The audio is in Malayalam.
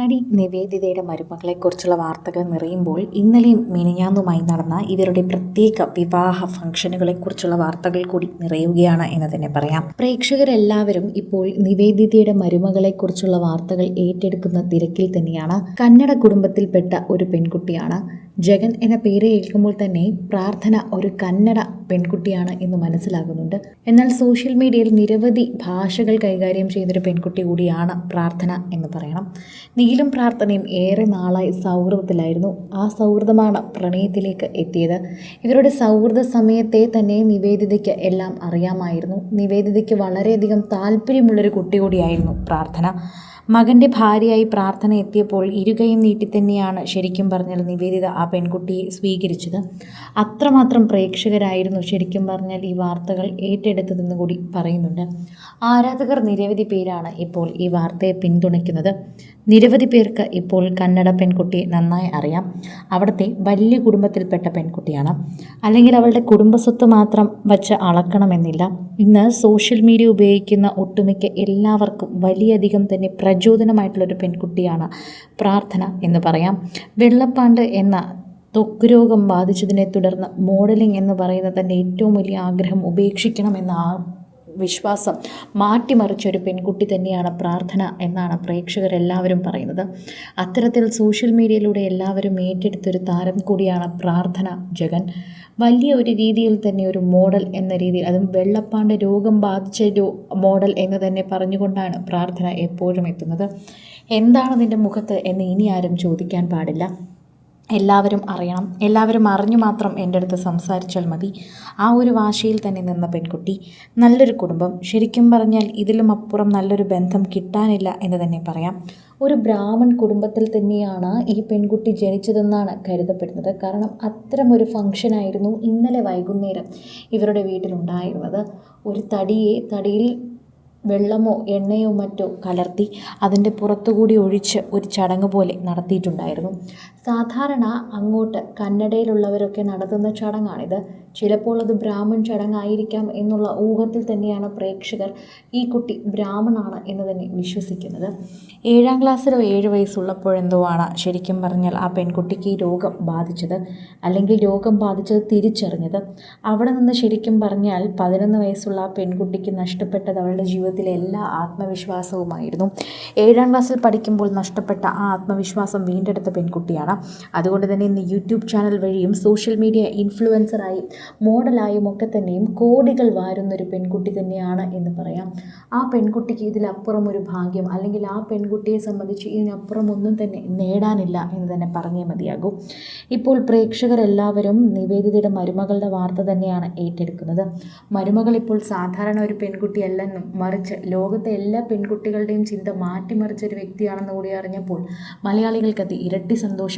നടി നിവേദിതയുടെ മരുമകളെക്കുറിച്ചുള്ള വാർത്തകൾ നിറയുമ്പോൾ ഇന്നലെയും മിനിഞ്ഞാന്നുമായി നടന്ന ഇവരുടെ പ്രത്യേക വിവാഹ ഫംഗ്ഷനുകളെക്കുറിച്ചുള്ള വാർത്തകൾ കൂടി നിറയുകയാണ് എന്ന് തന്നെ പറയാം. പ്രേക്ഷകരെല്ലാവരും ഇപ്പോൾ നിവേദിതയുടെ മരുമകളെക്കുറിച്ചുള്ള വാർത്തകൾ ഏറ്റെടുക്കുന്ന തിരക്കിൽ തന്നെയാണ്. കന്നഡ കുടുംബത്തിൽപ്പെട്ട ഒരു പെൺകുട്ടിയാണ്. ജഗൻ എന്ന പേര് കേൾക്കുമ്പോൾ തന്നെ പ്രാർത്ഥന ഒരു കന്നഡ പെൺകുട്ടിയാണ് എന്ന് മനസ്സിലാകുന്നുണ്ട്. എന്നാൽ സോഷ്യൽ മീഡിയയിൽ നിരവധി ഭാഷകൾ കൈകാര്യം ചെയ്യുന്നൊരു പെൺകുട്ടി കൂടിയാണ് പ്രാർത്ഥന എന്ന് പറയണം. നീലും പ്രാർത്ഥനയും ഏറെ നാളായി സൗഹൃദത്തിലായിരുന്നു. ആ സൗഹൃദമാണ് പ്രണയത്തിലേക്ക് എത്തിയത്. ഇവരുടെ സൗഹൃദ സമയത്തെ തന്നെ നിവേദിതയ്ക്ക് എല്ലാം അറിയാമായിരുന്നു. നിവേദിതയ്ക്ക് വളരെയധികം താല്പര്യമുള്ളൊരു കുട്ടി കൂടിയായിരുന്നു പ്രാർത്ഥന. മകന്റെ ഭാര്യയായി പ്രാർത്ഥന എത്തിയപ്പോൾ ഇരുകയും നീട്ടി തന്നെയാണ് ശരിക്കും പറഞ്ഞാൽ നിവേദിത ആ പെൺകുട്ടിയെ സ്വീകരിച്ചത്. അത്രമാത്രം പ്രേക്ഷകരായിരുന്നു ശരിക്കും പറഞ്ഞാൽ ഈ വാർത്തകൾ ഏറ്റെടുത്തതെന്ന് കൂടി പറയുന്നുണ്ട്. ആരാധകർ നിരവധി പേരാണ് ഇപ്പോൾ ഈ വാർത്തയെ പിന്തുണയ്ക്കുന്നത്. നിരവധി പേർക്ക് ഇപ്പോൾ കന്നഡ പെൺകുട്ടിയെ നന്നായി അറിയാം. അവിടുത്തെ വലിയ കുടുംബത്തിൽപ്പെട്ട പെൺകുട്ടിയാണ്. അല്ലെങ്കിൽ അവളുടെ കുടുംബസ്വത്ത് മാത്രം വച്ച് അളക്കണമെന്നില്ല. ഇന്ന് സോഷ്യൽ മീഡിയ ഉപയോഗിക്കുന്ന ഒട്ടുമിക്ക എല്ലാവർക്കും വലിയധികം തന്നെ പ്രചോദനമായിട്ടുള്ളൊരു പെൺകുട്ടിയാണ് പ്രാർത്ഥന എന്ന് പറയാം. വെള്ളപ്പാണ്ട് എന്ന ത്വക്ക് രോഗം ബാധിച്ചതിനെ തുടർന്ന് മോഡലിംഗ് എന്ന് പറയുന്ന തന്റെ ഏറ്റവും വലിയ ആഗ്രഹം ഉപേക്ഷിക്കണമെന്ന ആ വിശ്വാസം മാറ്റിമറിച്ച ഒരു പെൺകുട്ടി തന്നെയാണ് പ്രാർത്ഥന എന്നാണ് പ്രേക്ഷകരെല്ലാവരും പറയുന്നത്. അത്തരത്തിൽ സോഷ്യൽ മീഡിയയിലൂടെ എല്ലാവരും ഏറ്റെടുത്തൊരു താരം കൂടിയാണ് പ്രാർത്ഥന ജഗൻ. വലിയ ഒരു രീതിയിൽ തന്നെ ഒരു മോഡൽ എന്ന രീതിയിൽ അതും വെള്ളപ്പാണ്ട് രോഗം ബാധിച്ച ഒരു മോഡൽ എന്ന് തന്നെ പറഞ്ഞുകൊണ്ടാണ് പ്രാർത്ഥന എപ്പോഴും എത്തുന്നത്. എന്താണ് നിന്റെ മുഖത്ത് എന്ന് ഇനി ആരും ചോദിക്കാൻ പാടില്ല. എല്ലാവരും അറിയണം. എല്ലാവരും അറിഞ്ഞു മാത്രം എന്റെ അടുത്ത് സംസാരിച്ചാൽ മതി. ആ ഒരു വാശിയിൽ തന്നെ നിന്ന പെൺകുട്ടി നല്ലൊരു കുടുംബം. ശരിക്കും പറഞ്ഞാൽ ഇതിലും അപ്പുറം നല്ലൊരു ബന്ധം കിട്ടാനില്ല എന്ന് തന്നെ പറയാം. ഒരു ബ്രാഹ്മൺ കുടുംബത്തിൽ തന്നെയാണ് ഈ പെൺകുട്ടി ജനിച്ചതെന്നാണ് കരുതപ്പെടുന്നത്. കാരണം അത്തരമൊരു ഫംഗ്ഷനായിരുന്നു ഇന്നലെ വൈകുന്നേരം ഇവരുടെ വീട്ടിലുണ്ടായിരുന്നത് ഒരു തടിയെ തടിയിൽ വെള്ളമോ എണ്ണയോ മറ്റോ കലർത്തി അതിന്റെ പുറത്തുകൂടി ഒഴിച്ച് ഒരു ചടങ്ങ് പോലെ നടത്തിയിട്ടുണ്ടായിരുന്നു. സാധാരണ അങ്ങോട്ട് കന്നഡയിലുള്ളവരൊക്കെ നടത്തുന്ന ചടങ്ങാണിത്. ചിലപ്പോൾ അത് ബ്രാഹ്മൺ ചടങ്ങായിരിക്കാം എന്നുള്ള ഊഹത്തിൽ തന്നെയാണ് പ്രേക്ഷകർ ഈ കുട്ടി ബ്രാഹ്മണാണ് എന്ന് തന്നെ വിശ്വസിക്കുന്നത്. ഏഴാം ക്ലാസ്സിലോ ഏഴ് വയസ്സുള്ളപ്പോഴെന്തോ ആണ് ശരിക്കും പറഞ്ഞാൽ ആ പെൺകുട്ടിക്ക് ഈ രോഗം ബാധിച്ചത്. അല്ലെങ്കിൽ രോഗം ബാധിച്ചത് തിരിച്ചറിഞ്ഞത്. അവിടെ നിന്ന് ശരിക്കും പറഞ്ഞാൽ പതിനൊന്ന് വയസ്സുള്ള ആ പെൺകുട്ടിക്ക് നഷ്ടപ്പെട്ടത് അവളുടെ ജീവിതത്തിലെ എല്ലാ ആത്മവിശ്വാസവുമായിരുന്നു. ഏഴാം ക്ലാസ്സിൽ പഠിക്കുമ്പോൾ നഷ്ടപ്പെട്ട ആ ആത്മവിശ്വാസം വീണ്ടെടുത്ത പെൺകുട്ടിയാണ്. അതുകൊണ്ട് തന്നെ ഇന്ന് യൂട്യൂബ് ചാനൽ വഴിയും സോഷ്യൽ മീഡിയ ഇൻഫ്ലുവൻസറായും മോഡലായും ഒക്കെ തന്നെയും കോടികൾ വാരുന്നൊരു പെൺകുട്ടി തന്നെയാണ് എന്ന് പറയാം. ആ പെൺകുട്ടിക്ക് ഇതിലപ്പുറം ഒരു ഭാഗ്യം അല്ലെങ്കിൽ ആ പെൺകുട്ടിയെ സംബന്ധിച്ച് ഇതിനപ്പുറം ഒന്നും തന്നെ നേടാനില്ല എന്ന് തന്നെ പറഞ്ഞേ മതിയാകൂ. ഇപ്പോൾ പ്രേക്ഷകരെല്ലാവരും നിവേദിതയുടെ മരുമകളുടെ വാർത്ത തന്നെയാണ് ഏറ്റെടുക്കുന്നത്. മരുമകൾ ഇപ്പോൾ സാധാരണ ഒരു പെൺകുട്ടിയല്ലെന്നും മറിച്ച് ലോകത്തെ എല്ലാ പെൺകുട്ടികളുടെയും ചിന്ത മാറ്റിമറിച്ച ഒരു വ്യക്തിയാണെന്ന് കൂടി അറിഞ്ഞപ്പോൾ മലയാളികൾക്കത് ഇരട്ടി